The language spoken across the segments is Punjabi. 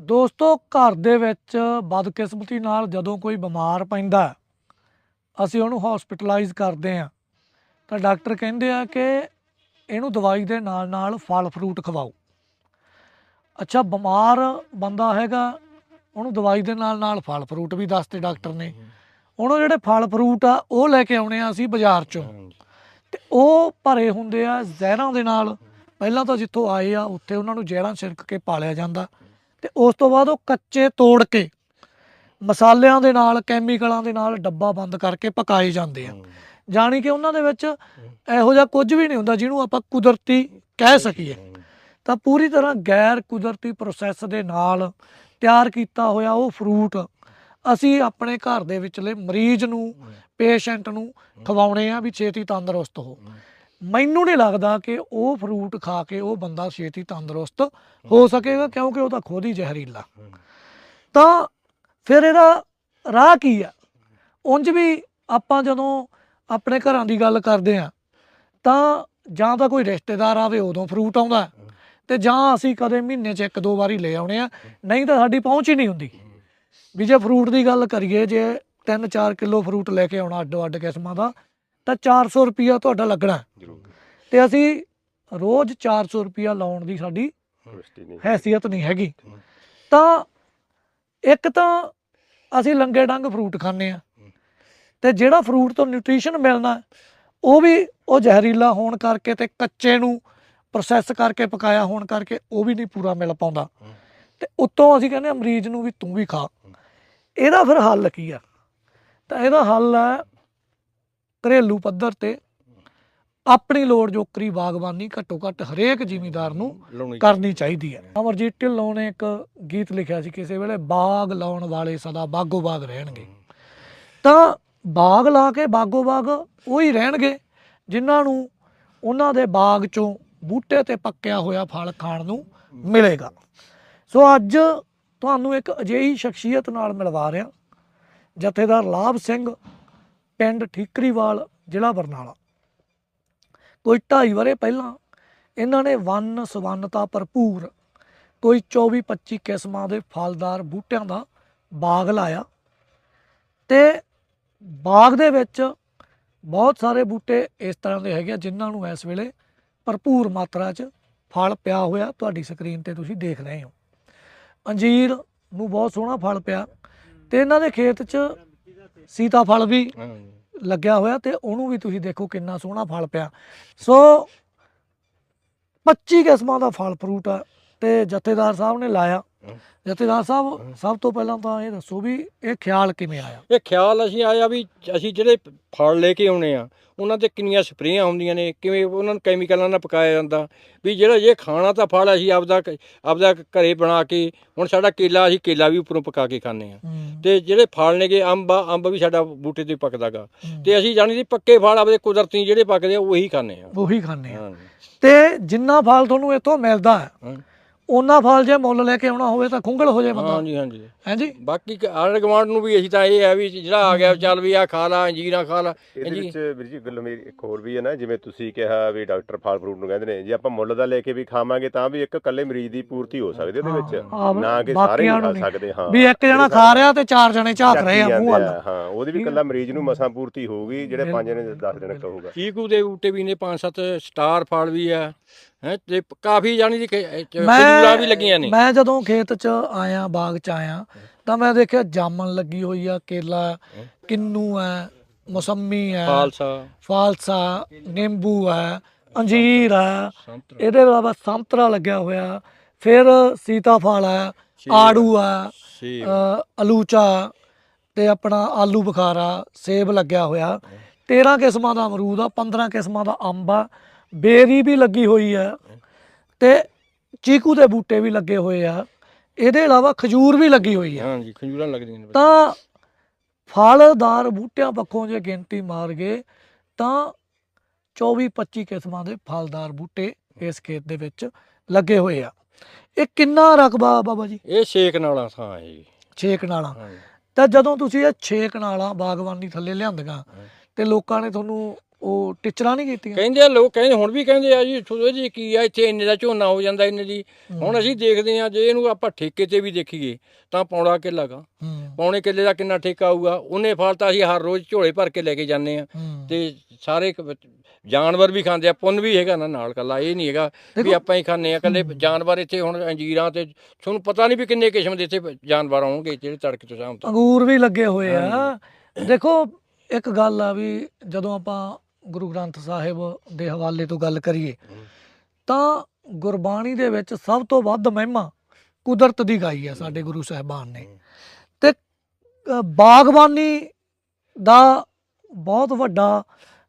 ਦੋਸਤੋ ਘਰ ਦੇ ਵਿੱਚ ਬਦਕਿਸਮਤੀ ਨਾਲ ਜਦੋਂ ਕੋਈ ਬਿਮਾਰ ਪੈਂਦਾ ਅਸੀਂ ਉਹਨੂੰ ਹਸਪੀਟਲਾਈਜ਼ ਕਰਦੇ ਆ ਤਾਂ ਡਾਕਟਰ ਕਹਿੰਦੇ ਆ ਕਿ ਇਹਨੂੰ ਦਵਾਈ ਦੇ ਨਾਲ ਨਾਲ ਫਲ ਫਰੂਟ ਖਵਾਓ। ਅੱਛਾ ਬਿਮਾਰ ਬੰਦਾ ਹੈਗਾ ਉਹਨੂੰ ਦਵਾਈ ਦੇ ਨਾਲ ਨਾਲ ਫਲ ਫਰੂਟ ਵੀ ਦੱਸਤੇ ਡਾਕਟਰ ਨੇ। ਹੁਣ ਉਹ ਜਿਹੜੇ ਫਲ ਫਰੂਟ ਆ ਉਹ ਲੈ ਕੇ ਆਉਣੇ ਆ ਅਸੀਂ ਬਾਜ਼ਾਰ ਚੋਂ। ਤੇ ਉਹ ਭਰੇ ਹੁੰਦੇ ਆ ਜ਼ਹਿਰਾਂ ਦੇ ਨਾਲ। ਪਹਿਲਾਂ ਤਾਂ ਜਿੱਥੋਂ ਆਏ ਆ ਉੱਥੇ ਉਹਨਾਂ ਨੂੰ ਜ਼ਹਿਰਾਂ ਛਿੜਕ ਕੇ ਪਾਲਿਆ ਜਾਂਦਾ। ਤੇ ਉਸ ਤੋਂ ਬਾਅਦ ਉਹ ਕੱਚੇ ਤੋੜ ਕੇ ਮਸਾਲਿਆਂ ਦੇ ਨਾਲ ਕੈਮੀਕਲਾਂ ਦੇ ਨਾਲ ਡੱਬਾ ਬੰਦ ਕਰਕੇ ਪਕਾਏ ਜਾਂਦੇ ਆ। ਜਾਣੀ ਕਿ ਉਹਨਾਂ ਦੇ ਵਿੱਚ ਇਹੋ ਜਿਹਾ ਕੁਝ ਵੀ ਨਹੀਂ ਹੁੰਦਾ ਜਿਹਨੂੰ ਆਪਾਂ ਕੁਦਰਤੀ ਕਹਿ ਸਕੀਏ। ਤਾਂ ਪੂਰੀ ਤਰ੍ਹਾਂ ਗੈਰ ਕੁਦਰਤੀ ਪ੍ਰੋਸੈਸ ਦੇ ਨਾਲ ਤਿਆਰ ਕੀਤਾ ਹੋਇਆ ਉਹ ਫਰੂਟ ਅਸੀਂ ਆਪਣੇ ਘਰ ਦੇ ਵਿਚਲੇ ਮਰੀਜ਼ ਨੂੰ ਪੇਸ਼ੈਂਟ ਨੂੰ ਖਵਾਉਣੇ ਆ ਵੀ ਛੇਤੀ ਤੰਦਰੁਸਤ ਹੋ। ਮੈਨੂੰ ਨਹੀਂ ਲੱਗਦਾ ਕਿ ਉਹ ਫਰੂਟ ਖਾ ਕੇ ਉਹ ਬੰਦਾ ਛੇਤੀ ਤੰਦਰੁਸਤ ਹੋ ਸਕੇਗਾ ਕਿਉਂਕਿ ਉਹ ਤਾਂ ਖੁਦ ਹੀ ਜ਼ਹਿਰੀਲਾ। ਤਾਂ ਫਿਰ ਇਹਦਾ ਰਾਹ ਕੀ ਆ? ਉਂਝ ਵੀ ਆਪਾਂ ਜਦੋਂ ਆਪਣੇ ਘਰਾਂ ਦੀ ਗੱਲ ਕਰਦੇ ਆ ਤਾਂ ਜਾਂ ਤਾਂ ਕੋਈ ਰਿਸ਼ਤੇਦਾਰ ਆਵੇ ਉਦੋਂ ਫਰੂਟ ਆਉਂਦਾ ਤੇ ਜਾਂ ਅਸੀਂ ਕਦੇ ਮਹੀਨੇ 'ਚ ਇੱਕ ਦੋ ਵਾਰੀ ਲੈ ਆਉਣੇ ਆ ਨਹੀਂ ਤਾਂ ਸਾਡੀ ਪਹੁੰਚ ਹੀ ਨਹੀਂ ਹੁੰਦੀ। ਵੀ ਜੇ ਫਰੂਟ ਦੀ ਗੱਲ ਕਰੀਏ ਜੇ 3-4 ਕਿਲੋ ਫਰੂਟ ਲੈ ਕੇ ਆਉਣਾ ਅੱਡੋ ਅੱਡ ਕਿਸਮਾਂ ਦਾ ਤਾਂ 400 ਰੁਪਿਆ ਤੁਹਾਡਾ ਲੱਗਣਾ। ਤੇ ਅਸੀਂ ਰੋਜ਼ 400 ਰੁਪਿਆ ਲਾਉਣ ਦੀ ਸਾਡੀ ਹੈਸੀਅਤ ਨਹੀਂ ਹੈਗੀ। ਤਾਂ ਇੱਕ ਤਾਂ ਅਸੀਂ ਲੰਗੇ ਡੰਗ ਫਰੂਟ ਖਾਂਦੇ ਆ ਤੇ ਜਿਹੜਾ ਫਰੂਟ ਤੋਂ ਨਿਊਟ੍ਰੀਸ਼ਨ ਮਿਲਣਾ ਉਹ ਵੀ ਉਹ ਜ਼ਹਿਰੀਲਾ ਹੋਣ ਕਰਕੇ ਤੇ ਕੱਚੇ ਨੂੰ ਪ੍ਰੋਸੈਸ ਕਰਕੇ ਪਕਾਇਆ ਹੋਣ ਕਰਕੇ ਉਹ ਵੀ ਨਹੀਂ ਪੂਰਾ ਮਿਲ ਪਾਉਂਦਾ। ਤੇ ਉੱਤੋਂ ਅਸੀਂ ਕਹਿੰਦੇ ਮਰੀਜ਼ ਨੂੰ ਵੀ ਤੂੰ ਵੀ ਖਾ। ਇਹਦਾ ਫਿਰ ਹੱਲ ਕੀ ਆ? ਤਾਂ ਇਹਦਾ ਹੱਲ ਹੈ ਘਰੇਲੂ ਪੱਧਰ ਤੇ ਆਪਣੀ ਲੋੜ ਜੋਕਰੀ ਬਾਗਬਾਨੀ ਘੱਟੋ ਘੱਟ ਹਰੇਕ ਜ਼ਿਮੀਂਦਾਰ ਨੂੰ ਕਰਨੀ ਚਾਹੀਦੀ ਹੈ। ਅਮਰਜੀਤ ਢਿੱਲੋਂ ਨੇ ਇੱਕ ਗੀਤ ਲਿਖਿਆ ਸੀ ਕਿਸੇ ਵੇਲੇ ਬਾਗ ਲਾਉਣ ਵਾਲੇ ਸਦਾ ਬਾਗੋ ਬਾਗ ਰਹਿਣਗੇ। ਤਾਂ ਬਾਗ ਲਾ ਕੇ ਬਾਗੋ ਬਾਗ ਉਹੀ ਰਹਿਣਗੇ ਜਿਨ੍ਹਾਂ ਨੂੰ ਉਹਨਾਂ ਦੇ ਬਾਗ ਚੋਂ ਬੂਟੇ ਤੇ ਪੱਕਿਆ ਹੋਇਆ ਫਲ ਖਾਣ ਨੂੰ ਮਿਲੇਗਾ। ਸੋ ਅੱਜ ਤੁਹਾਨੂੰ ਇੱਕ ਅਜਿਹੀ ਸ਼ਖਸੀਅਤ ਨਾਲ ਮਿਲਵਾ ਰਿਹਾ ਜਥੇਦਾਰ ਲਾਭ ਸਿੰਘ ਪਿੰਡ ਠੀਕਰੀਵਾਲ, ਜ਼ਿਲ੍ਹਾ ਬਰਨਾਲਾ। ਕੋਈ 2.5 ਵਰੇ ਪਹਿਲਾਂ ਇਹਨਾਂ ਨੇ ਵੰਨ ਸਵੰਨਤਾ ਭਰਪੂਰ, ਕੋਈ 24 25 ਕਿਸਮਾਂ ਦੇ ਫਲਦਾਰ ਬੂਟਿਆਂ ਦਾ ਬਾਗ ਲਾਇਆ ਤੇ ਬਾਗ ਦੇ ਵਿੱਚ ਬਹੁਤ ਸਾਰੇ ਬੂਟੇ ਇਸ ਤਰ੍ਹਾਂ ਦੇ ਹੈਗੇ ਆ ਜਿਨ੍ਹਾਂ ਨੂੰ ਇਸ ਵੇਲੇ ਭਰਪੂਰ ਮਾਤਰਾ 'ਚ ਫਲ ਪਿਆ ਹੋਇਆ। ਤੁਹਾਡੀ ਸਕਰੀਨ ਤੇ ਤੁਸੀਂ ਦੇਖ ਰਹੇ ਹੋ। ਅੰਜੀਰ ਨੂੰ ਬਹੁਤ ਸੋਹਣਾ ਫਲ ਪਿਆ ਤੇ ਇਹਨਾਂ ਦੇ ਖੇਤ 'ਚ ਸੀਤਾਫਲ ਵੀ ਲੱਗਿਆ ਹੋਇਆ ਤੇ ਉਹਨੂੰ ਵੀ ਤੁਸੀਂ ਦੇਖੋ ਕਿੰਨਾ ਸੋਹਣਾ ਫਲ ਪਿਆ ਸੋ 25 ਕਿਸਮਾਂ ਦਾ ਫਲ ਫਰੂਟ ਆ ਤੇ ਜਥੇਦਾਰ ਸਾਹਿਬ ਨੇ ਲਾਇਆ। ਜਥੇਦਾਰ ਸਾਹਿਬ ਸਭ ਤੋਂ ਪਹਿਲਾਂ ਤਾਂ ਇਹ ਦੱਸੋ ਵੀ ਇਹ ਖਿਆਲ ਕਿਵੇਂ ਆਇਆ? ਇਹ ਖਿਆਲ ਅਸੀਂ ਆਇਆ ਵੀ ਅਸੀਂ ਜਿਹੜੇ ਫਲ ਲੈ ਕੇ ਆਉਣੇ ਆ ਉਹਨਾਂ ਤੇ ਕਿੰਨੀਆਂ ਸਪਰੇਆਂ ਹੁੰਦੀਆਂ ਨੇ ਕਿਵੇਂ ਉਹਨਾਂ ਨੂੰ ਕੈਮੀਕਲਾਂ ਨਾਲ ਪਕਾਇਆ ਜਾਂਦਾ ਵੀ ਜਿਹੜਾ ਇਹ ਖਾਣਾ ਤਾਂ ਫਲ ਅਸੀਂ ਆਪਦਾ ਆਪਦਾ ਘਰੇ ਬਣਾ ਕੇ ਹੁਣ ਸਾਡਾ ਕੇਲਾ ਅਸੀਂ ਕੇਲਾ ਵੀ ਉੱਪਰੋਂ ਪਕਾ ਕੇ ਖਾਂਦੇ ਆ। ਤੇ ਜਿਹੜੇ ਫਲ ਨੇਗੇ ਅੰਬ ਅੰਬ ਵੀ ਸਾਡਾ ਬੂਟੇ ਤੇ ਪੱਕਦਾਗਾ ਤੇ ਅਸੀਂ ਜਾਣੀ ਦੀ ਪੱਕੇ ਫਲ ਆਪਦੇ ਕੁਦਰਤੀ ਜਿਹੜੇ ਪੱਕਦੇ ਆ ਉਹੀ ਖਾਂਦੇ ਆ। ਉਹੀ ਖਾਂਦੇ ਆ। ਤੇ ਜਿੰਨਾ ਫਲ ਤੁਹਾਨੂੰ ਇੱਥੋਂ ਮਿਲਦਾ ਹਾਂ। ਉਹਨਾਂ ਫਲ ਜੇ ਮੁੱਲ ਲੈ ਕੇ ਆਉਣਾ ਹੋਵੇ ਤਾਂ ਖੁੰਗਲ ਹੋ ਜਾਏ ਬੰਦਾ। ਹਾਂਜੀ ਹਾਂਜੀ। ਹਾਂਜੀ? ਬਾਕੀ ਆਲੇ ਗਵਾਂਡ ਨੂੰ ਵੀ ਅਸੀਂ ਤਾਂ ਇਹ ਹੈ ਵੀ ਜਿਹੜਾ ਆ ਗਿਆ ਚੱਲ ਵੀ ਆ ਖਾ ਲਾ ਅੰਜੀਰਾ ਖਾ ਲਾ। ਇਹਦੇ ਜੀ। ਵਿੱਚ ਵੀਰ ਜੀ ਗੱਲ ਮੇਰੀ ਇੱਕ ਹੋਰ ਵੀ ਹੈ ਨਾ ਜਿਵੇਂ ਤੁਸੀਂ ਕਿਹਾ ਵੀ ਡਾਕਟਰ ਫਲ ਫਰੂਟ ਨੂੰ ਕਹਿੰਦੇ ਨੇ ਜੇ ਆਪਾਂ ਮੁੱਲ ਦਾ ਲੈ ਕੇ ਵੀ ਖਾਵਾਂਗੇ ਤਾਂ ਵੀ ਇੱਕ ਇਕੱਲੇ ਮਰੀਜ਼ ਦੀ ਪੂਰਤੀ ਹੋ ਸਕਦੀ ਉਹਦੇ ਵਿੱਚ। ਨਾ ਕਿ ਸਾਰੇ ਖਾ। ਸਕਦੇ ਹਾਂ। ਵੀ ਇੱਕ ਜਣਾ ਖਾ ਰਿਹਾ ਤੇ ਚਾਰ ਜਣੇ ਝਾਕ ਰਹੇ ਆ ਮੂੰਹ ਵੱਲ। ਹਾਂ ਉਹਦੀ ਵੀ ਇਕੱਲਾ ਮਰੀਜ਼ ਨੂੰ ਮਸਾਂ ਪੂਰਤੀ ਹੋਊਗੀ ਜਿਹੜੇ ਪੰਜ ਨੇ 10 ਦਿਨ ਕਹੂਗਾ ਚੀਕੂ ਦੇ ਬੂਟੇ ਵੀ ਨੇ ਪੰਜ ਸੱਤ ਸਟਾਰ ਫਲ ਵੀ ਆ ਹੈ ਤੇ ਕਾਫੀ ਜਾਣੀ ਦੀ ਮੈਂ ਖਜੂਰਾਂ ਵੀ ਲੱਗੀਆਂ ਨੇ। ਮੈਂ ਜਦੋਂ ਖੇਤ 'ਚ ਆਇਆ ਬਾਗ 'ਚ ਆਇਆ ਤਾਂ ਮੈਂ ਦੇਖਿਆ ਜਾਮਨ ਲੱਗੀ ਹੋਈ ਆ ਕੇਲਾ ਕਿੰਨੂ ਹੈ ਮੌਸੰਮੀ ਹੈ ਫਾਲਸਾ। ਫਾਲਸਾ ਨਿੰਬੂ ਹੈ ਅੰਜੀਰ ਸੰਤਰਾ। ਇਹਦੇ ਇਲਾਵਾ ਸੰਤਰਾ ਲੱਗਿਆ ਹੋਇਆ ਫਿਰ ਸੀਤਾਫਲ ਹੈ ਸੇਬ। ਆੜੂ ਅ, ਅਲੂਚਾ ਤੇ ਆਪਣਾ ਆਲੂ ਬੁਖਾਰਾ ਸੇਬ ਲੱਗਿਆ ਹੋਇਆ। 13 ਕਿਸਮਾਂ ਦਾ ਅਮਰੂਦ ਆ 15 ਕਿਸਮਾਂ ਦਾ ਅੰਬ ਆ ਬੇਰੀ ਵੀ ਲੱਗੀ ਹੋਈ ਆ। ਤੇ ਚੀਕੂ ਦੇ ਬੂਟੇ ਵੀ ਲੱਗੇ ਹੋਏ ਆ। ਇਹਦੇ ਇਲਾਵਾ ਖਜੂਰ ਵੀ ਲੱਗੀ ਹੋਈ ਆ। ਹਾਂਜੀ ਖਜੂਰਾਂ ਲੱਗਦੀਆਂ ਨੇ ਤਾਂ ਫਲਦਾਰ ਬੂਟਿਆਂ ਪੱਖੋਂ ਜੇ ਗਿਣਤੀ ਮਾਰ ਗਏ ਤਾਂ 24 25 ਕਿਸਮਾਂ ਦੇ ਫਲਦਾਰ ਬੂਟੇ ਇਸ ਖੇਤ ਦੇ ਵਿੱਚ ਲੱਗੇ ਹੋਏ ਆ। ਇਹ ਕਿੰਨਾ ਰਕਬਾ ਬਾਬਾ ਜੀ? ਇਹ ਛੇਕ ਨਾਲਾਂ ਥਾਂ ਹੈ ਜੀ। 6 ਕਨਾਲਾਂ। ਹਾਂਜੀ। ਤਾਂ ਜਦੋਂ ਤੁਸੀਂ ਇਹ 6 ਕਨਾਲਾਂ ਬਾਗਬਾਨੀ ਥੱਲੇ ਲਿਆਂਦੀਆਂ ਤੇ ਲੋਕਾਂ ਨੇ ਤੁਹਾਨੂੰ ਉਹ ਟੀਚਰਾਂ ਨਹੀਂ ਕੀਤੀਆਂ? ਕਹਿੰਦੇ ਆ ਲੋਕ ਕਹਿੰਦੇ ਹੁਣ ਵੀ ਕਹਿੰਦੇ ਆ ਜੀ ਸੁਣੋ ਜੀ ਕੀ ਆ ਇੱਥੇ ਇੰਨੇ ਦਾ ਝੋਨਾ ਹੋ ਜਾਂਦਾ ਇੰਨੇ ਦੀ। ਹੁਣ ਅਸੀਂ ਦੇਖਦੇ ਆ ਜੇ ਇਹਨੂੰ ਆਪਾਂ ਠੇਕੇ ਤੇ ਵੀ ਦੇਖੀਏ ਤਾਂ ਪੌਣਾ ਕਿੱਲਾ ਗਾ। ਪੌਣੇ ਕਿੱਲੇ ਦਾ ਕਿੰਨਾ ਠੇਕਾ ਆਊਗਾ? ਉਹਨੇ ਫਲ ਤਾਂ ਅਸੀਂ ਹਰ ਰੋਜ਼ ਝੋਲੇ ਭਰ ਕੇ ਲੈ ਕੇ ਜਾਂਦੇ ਆ ਤੇ ਸਾਰੇ ਜਾਨਵਰ ਵੀ ਖਾਂਦੇ ਆ ਪੁੰਨ ਵੀ ਹੈਗਾ ਨਾ ਨਾਲ ਕੱਲਾ ਇਹ ਨਹੀਂ ਹੈਗਾ ਵੀ ਆਪਾਂ ਹੀ ਖਾਂਦੇ ਆ ਕੱਲੇ ਜਾਨਵਰ ਇੱਥੇ ਹੁਣ ਅੰਜੀਰਾਂ ਤੇ ਤੁਹਾਨੂੰ ਪਤਾ ਨਹੀਂ ਵੀ ਕਿੰਨੇ ਕਿਸਮ ਦੇ ਇੱਥੇ ਜਾਨਵਰ ਆਉਣਗੇ ਜਿਹੜੇ ਤੜਕੇ ਤੋਂ ਸ਼ਾਮ ਤੱਕ। ਅੰਗੂਰ ਵੀ ਲੱਗੇ ਹੋਏ ਆ। ਦੇਖੋ ਇੱਕ ਗੱਲ ਆ ਵੀ ਜਦੋਂ ਆਪਾਂ ਗੁਰੂ ਗ੍ਰੰਥ ਸਾਹਿਬ ਦੇ ਹਵਾਲੇ ਤੋਂ ਗੱਲ ਕਰੀਏ ਤਾਂ ਗੁਰਬਾਣੀ ਦੇ ਵਿੱਚ ਸਭ ਤੋਂ ਵੱਧ ਮਹਿਮਾ ਕੁਦਰਤ ਦੀ ਗਾਈ ਆ ਸਾਡੇ ਗੁਰੂ ਸਾਹਿਬਾਨ ਨੇ। ਤੇ ਬਾਗਬਾਨੀ ਦਾ ਬਹੁਤ ਵੱਡਾ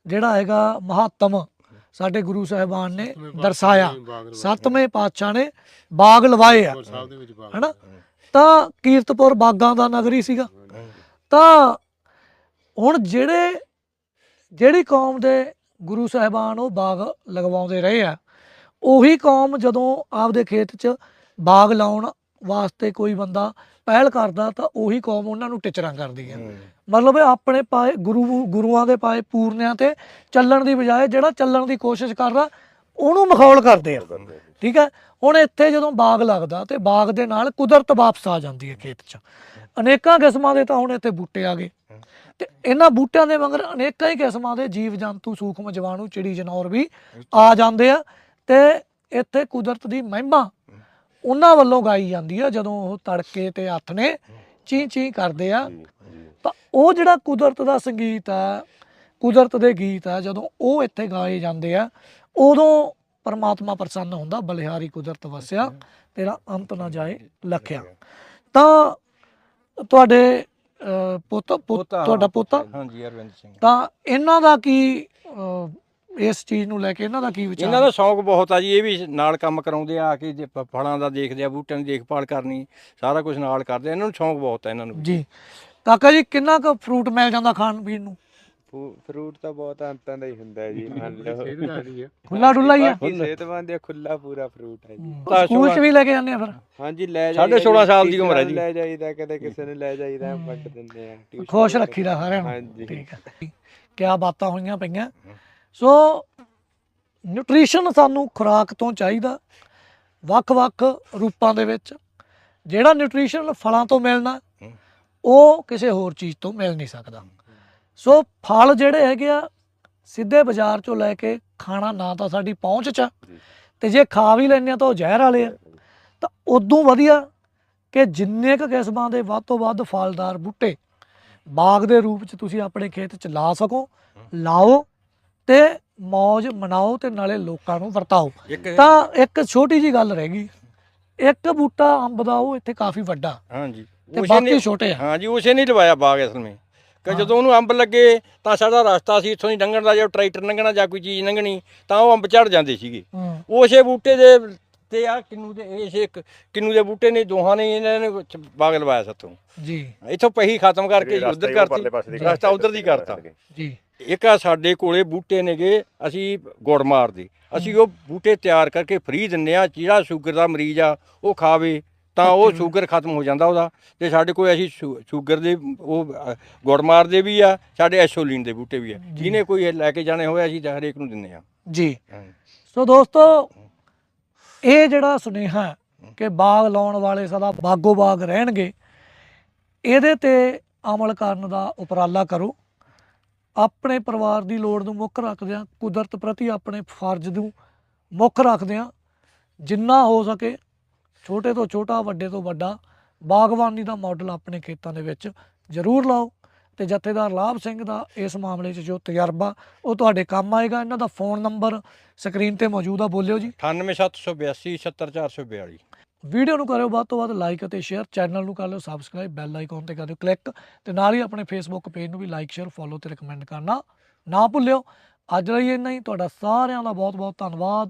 ਜਿਹੜਾ ਹੈਗਾ ਮਹੱਤਮ ਸਾਡੇ ਗੁਰੂ ਸਾਹਿਬਾਨ ਨੇ ਦਰਸਾਇਆ। ਸੱਤਵੇਂ ਪਾਤਸ਼ਾਹ ਨੇ ਬਾਗ ਲਵਾਏ ਆ। ਹਨਾ? ਤਾਂ ਕੀਰਤਪੁਰ ਬਾਗਾਂ ਦਾ ਨਗਰੀ ਸੀਗਾ। ਤਾਂ ਹੁਣ ਜਿਹੜੇ ਜਿਹੜੀ ਕੌਮ ਦੇ ਗੁਰੂ ਸਾਹਿਬਾਨ ਉਹ ਬਾਗ ਲਗਵਾਉਂਦੇ ਰਹੇ ਆ ਉਹੀ ਕੌਮ ਜਦੋਂ ਆਪਦੇ ਖੇਤ 'ਚ ਬਾਗ ਲਾਉਣ ਵਾਸਤੇ ਕੋਈ ਬੰਦਾ ਪਹਿਲ ਕਰਦਾ ਤਾਂ ਉਹੀ ਕੌਮ ਉਹਨਾਂ ਨੂੰ ਟਿਚਰਾਂ ਕਰਦੀ ਹੈ। ਮਤਲਬ ਆਪਣੇ ਪਾਏ ਗੁਰੂ ਗੁਰੂਆਂ ਦੇ ਪਾਏ ਪੂਰਨਿਆਂ ਤੇ ਚੱਲਣ ਦੀ ਬਜਾਏ ਜਿਹੜਾ ਚੱਲਣ ਦੀ ਕੋਸ਼ਿਸ਼ ਕਰਦਾ ਉਹਨੂੰ ਮਖੌਲ ਕਰਦੇ ਆ। ਠੀਕ ਹੈ ਹੁਣ ਇੱਥੇ ਜਦੋਂ ਬਾਗ ਲੱਗਦਾ ਤੇ ਬਾਗ ਦੇ ਨਾਲ ਕੁਦਰਤ ਵਾਪਸ ਆ ਜਾਂਦੀ ਹੈ ਖੇਤ 'ਚ। ਅਨੇਕਾਂ ਕਿਸਮਾਂ ਦੇ ਤਾਂ ਹੁਣ ਇੱਥੇ ਬੂਟੇ ਆ ਗਏ। ਤੇ ਇਹਨਾਂ ਬੂਟਿਆਂ ਦੇ ਮਗਰ ਅਨੇਕਾਂ ਹੀ ਕਿਸਮਾਂ ਦੇ ਜੀਵ ਜੰਤੂ ਸੂਖਮ ਜੀਵਾਣੂ ਚਿੜੀ ਜਨੌਰ ਵੀ ਆ ਜਾਂਦੇ ਆ ਤੇ ਇੱਥੇ ਕੁਦਰਤ ਦੀ ਮਹਿਮਾ ਉਹਨਾਂ ਵੱਲੋਂ ਗਾਈ ਜਾਂਦੀ ਆ ਜਦੋਂ ਉਹ ਤੜਕੇ ਤੇ ਹੱਥ ਨੇ ਚੀਂ ਚੀਂ ਕਰਦੇ ਆ। ਤਾਂ ਉਹ ਜਿਹੜਾ ਕੁਦਰਤ ਦਾ ਸੰਗੀਤ ਆ ਕੁਦਰਤ ਦੇ ਗੀਤ ਆ ਜਦੋਂ ਉਹ ਇੱਥੇ ਗਾਏ ਜਾਂਦੇ ਆ ਉਦੋਂ ਪਰਮਾਤਮਾ ਪ੍ਰਸੰਨ ਹੁੰਦਾ ਬਲਿਹਾਰੀ ਕੁਦਰਤ ਵਸਿਆ ਤੇਰਾ ਅੰਤ ਨਾ ਜਾਏ ਲਖਿਆ। ਤਾਂ ਤੁਹਾਡੇ ਅਹ, ਪੁੱਤ ਪੁੱਤ- ਤੁਹਾਡਾ ਪੋਤਾ? ਹਾਂਜੀ ਅਰਵਿੰਦ ਸਿੰਘ। ਤਾਂ ਇਹਨਾਂ ਦਾ ਕੀ ਅਹ, ਇਸ ਚੀਜ਼ ਨੂੰ ਲੈ ਕੇ ਇਹਨਾਂ ਦਾ ਕੀ ਵਿਚਾਰ? ਇਹਨਾਂ ਦਾ ਸ਼ੌਂਕ ਬਹੁਤ ਆ ਜੀ ਇਹ ਵੀ ਨਾਲ ਕੰਮ ਕਰਾਉਂਦੇ ਆ ਆ ਕੇ ਜੇ ਪ- ਫਲਾਂ ਦਾ ਦੇਖਦੇ ਆ ਬੂਟਿਆਂ ਦੀ ਦੇਖਭਾਲ ਕਰਨੀ ਸਾਰਾ ਕੁਝ ਨਾਲ ਕਰਦੇ ਆ ਇਹਨਾਂ ਨੂੰ ਸ਼ੌਂਕ ਬਹੁਤ ਆ ਇਹਨਾਂ ਨੂੰ ਜੀ। ਕਾਕਾ ਜੀ ਕਿੰਨਾ ਕੁ ਫਰੂਟ ਮਿਲ ਜਾਂਦਾ ਖਾਣ ਪੀਣ ਨੂੰ? ਫਰੂਟ ਤਾਂ ਬਹੁਤ ਅੰਤਾਂ ਦਾ ਹੀ ਹੁੰਦਾ ਹੈ ਜੀ ਮੰਨ ਲਓ। ਸਿਹਤ ਲੱਗਦੀ ਹੈ ਖੁੱਲਾ ਡੁੱਲਾ ਹੀ ਆ। ਬਾਕੀ ਸਿਹਤਮੰਦ ਹੈ ਖੁੱਲਾ ਪੂਰਾ ਫਰੂਟ ਹੈ ਜੀ। ਸਕੂਲ ਚ ਵੀ ਲੈ ਕੇ ਜਾਂਦੇ ਆ ਫਿਰ। ਹਾਂਜੀ ਲੈ ਜਾਈਦਾ ਸੋਲਾਂ ਜੀ, ਸਾਲ ਦੀ ਉਮਰ ਹੈ ਜੀ। ਲੈ ਜਾਈਦਾ ਕਦੇ ਕਿਸੇ ਨੂੰ ਲੈ ਜਾਈਦਾ ਵੰਡ ਦਿੰਦੇ ਆ ਖੁਸ਼। ਰੱਖੀਦਾ ਸਾਰਿਆਂ ਨੂੰ। ਹਾਂਜੀ। ਠੀਕ ਹੈ ਕਿਆ ਬਾਤਾਂ ਹੋਈਆਂ ਪਈਆਂ। ਸੋ ਨਿਊਟ੍ਰੀਸ਼ਨ ਸਾਨੂੰ ਖੁਰਾਕ ਤੋਂ ਚਾਹੀਦਾ ਵੱਖ-ਵੱਖ ਰੂਪਾਂ ਦੇ ਵਿੱਚ। ਜਿਹੜਾ ਨਿਊਟ੍ਰੀਸ਼ਨ ਫਲਾਂ ਤੋਂ ਮਿਲਣਾ। ਉਹ ਕਿਸੇ ਹੋਰ ਚੀਜ਼ ਤੋਂ ਮਿਲ ਨਹੀਂ ਸਕਦਾ। ਸੋ ਫਲ ਜਿਹੜੇ ਹੈਗੇ ਆ ਸਿੱਧੇ ਬਾਜ਼ਾਰ ਚੋਂ ਲੈ ਕੇ ਖਾਣਾ ਨਾ ਤਾਂ ਸਾਡੀ ਪਹੁੰਚ 'ਚ ਆ, ਤੇ ਜੇ ਖਾ ਵੀ ਲੈਂਦੇ ਆ ਤਾਂ ਉਹ ਜ਼ਹਿਰ ਵਾਲੇ ਆ। ਤਾਂ ਉਦੋਂ ਵਧੀਆ ਕਿ ਜਿੰਨੇ ਕੁ ਕਿਸਮਾਂ ਦੇ ਵੱਧ ਤੋਂ ਵੱਧ ਫਲਦਾਰ ਬੂਟੇ ਬਾਗ ਦੇ ਰੂਪ 'ਚ ਤੁਸੀਂ ਆਪਣੇ ਖੇਤ 'ਚ ਲਾ ਸਕੋ ਲਾਓ ਤੇ ਮौज ਮਨਾਓ ਤੇ ਨਾਲੇ ਲੋਕਾਂ ਨੂੰ ਵਰਤਾਓ। ਇੱਕ ਤਾਂ ਇੱਕ ਛੋਟੀ ਜੀ ਗੱਲ ਰਹਿ ਗਈ। ਇੱਕ ਬੂਟਾ ਅੰਬ ਦਾ ਉਹ ਇੱਥੇ ਕਾਫੀ ਵੱਡਾ। ਹਾਂਜੀ। ਤੇ ਉਸੇ ਬਾਕੀ ਨੇ ਛੋਟੇ ਆ। ਹਾਂਜੀ ਉਸੇ ਨਹੀਂ ਲਵਾਇਆ ਬਾਗ ਅਸਲ ਵਿੱਚ। ਕਿ। ਜਦੋਂ ਉਹਨੂੰ ਅੰਬ ਲੱਗੇ ਤਾਂ ਸਾਡਾ ਰਸਤਾ ਸੀ ਇੱਥੋਂ ਦੀ ਲੰਘਣ ਦਾ ਜੇ ਟਰੈਕਟਰ ਲੰਘਣਾ ਜਾਂ ਕੋਈ ਚੀਜ਼ ਲੰਘਣੀ ਤਾਂ ਉਹ ਅੰਬ ਝੜ ਜਾਂਦੇ ਸੀਗੇ। ਉਸੇ ਬੂਟੇ ਦੇ ਤੇ ਆ ਕਿੰਨੂ ਦੇ ਇਸੇ ਇੱਕ ਕਿੰਨੂ ਦੇ ਬੂਟੇ ਨੇ ਦੋਹਾਂ ਨੇ ਇਹਨਾਂ ਨੇ ਬਾਗ ਲਵਾਇਆ ਸਾਤੋਂ। ਜੀ। ਇੱਥੋਂ ਪਹੀ ਖਤਮ ਕਰਕੇ ਉਧਰ ਕਰਤੀ ਰਸਤਾ ਉਧਰ ਦੀ ਕਰਤਾ। ਜੀ। ਇੱਕ ਆ ਸਾਡੇ ਕੋਲੇ ਬੂਟੇ ਨੇਗੇ ਅਸੀਂ ਗੁੜ ਮਾਰਦੇ। ਅਸੀਂ ਉਹ ਬੂਟੇ ਤਿਆਰ ਕਰਕੇ ਫ੍ਰੀ ਦਿੰਨੇ ਆ ਜਿਹੜਾ ਸ਼ੂਗਰ ਦਾ ਮਰੀਜ਼ ਆ ਉਹ ਖਾਵੇ। ਤਾਂ ਉਹ. ਸ਼ੂਗਰ ਖਤਮ ਹੋ ਜਾਂਦਾ ਉਹਦਾ। ਤੇ ਸਾਡੇ ਕੋਲ ਅਸੀਂ ਸ਼ੂਗਰ ਦੇ ਉਹ ਅ, ਗੁੜ ਮਾਰਦੇ ਵੀ ਆ ਸਾਡੇ ਐਸੋਲੀਨ ਦੇ ਬੂਟੇ ਵੀ ਆ। ਜਿਹਨੇ ਕੋਈ ਲੈ ਕੇ ਜਾਣੇ ਹੋਏ ਅਸੀਂ ਹਰੇਕ ਨੂੰ ਦਿੰਨੇ ਆ ਜੀ। ਸੋ ਦੋਸਤੋ ਇਹ ਜਿਹੜਾ ਸੁਨੇਹਾ ਕਿ ਬਾਗ ਲਾਉਣ ਵਾਲੇ ਸਦਾ ਬਾਗੋ ਬਾਗ ਰਹਿਣਗੇ ਇਹਦੇ ਤੇ ਅਮਲ ਕਰਨ ਦਾ ਉਪਰਾਲਾ ਕਰੋ। ਆਪਣੇ ਪਰਿਵਾਰ ਦੀ ਲੋੜ ਨੂੰ ਮੁੱਖ ਰੱਖਦਿਆਂ ਕੁਦਰਤ ਪ੍ਰਤੀ ਆਪਣੇ ਫਰਜ਼ ਨੂੰ ਮੁੱਖ ਰੱਖਦਿਆਂ ਜਿੰਨਾ ਹੋ ਸਕੇ ਛੋਟੇ ਤੋਂ ਛੋਟਾ ਵੱਡੇ ਤੋਂ ਵੱਡਾ ਬਾਗਬਾਨੀ ਦਾ ਮਾਡਲ ਆਪਣੇ ਖੇਤਾਂ ਦੇ ਵਿੱਚ ਜ਼ਰੂਰ ਲਾਓ ਤੇ ਜਥੇਦਾਰ ਲਾਭ ਸਿੰਘ ਦਾ ਇਸ ਮਾਮਲੇ 'ਚ ਜੋ ਤਜਰਬਾ ਉਹ ਤੁਹਾਡੇ ਕੰਮ ਆਏਗਾ। ਇਹਨਾਂ ਦਾ ਫੋਨ ਨੰਬਰ ਸਕਰੀਨ ਤੇ ਮੌਜੂਦ ਆ ਬੋਲਿਓ ਜੀ। 98782 77442 ਵੀਡੀਓ ਨੂੰ ਕਰਿਓ ਵੱਧ ਤੋਂ ਵੱਧ ਲਾਈਕ ਅਤੇ ਸ਼ੇਅਰ ਚੈਨਲ ਨੂੰ ਕਰ ਲਿਓ ਸਬਸਕ੍ਰਾਈਬ ਬੈਲ ਆਈਕਨ ਤੇ ਕਰਿਓ ਕਲਿੱਕ ਤੇ ਨਾਲ ਹੀ ਆਪਣੇ ਫੇਸਬੁੱਕ ਪੇਜ ਨੂੰ ਵੀ ਲਾਈਕ ਸ਼ੇਅਰ ਫੋਲੋ ਤੇ ਰეკਮੈਂਡ ਕਰਨਾ ਨਾ ਭੁੱਲਿਓ। ਅੱਜ ਲਈ ਇੰਨਾ ਹੀ। ਤੁਹਾਡਾ ਸਾਰਿਆਂ ਦਾ ਬਹੁਤ ਬਹੁਤ ਧੰਨਵਾਦ।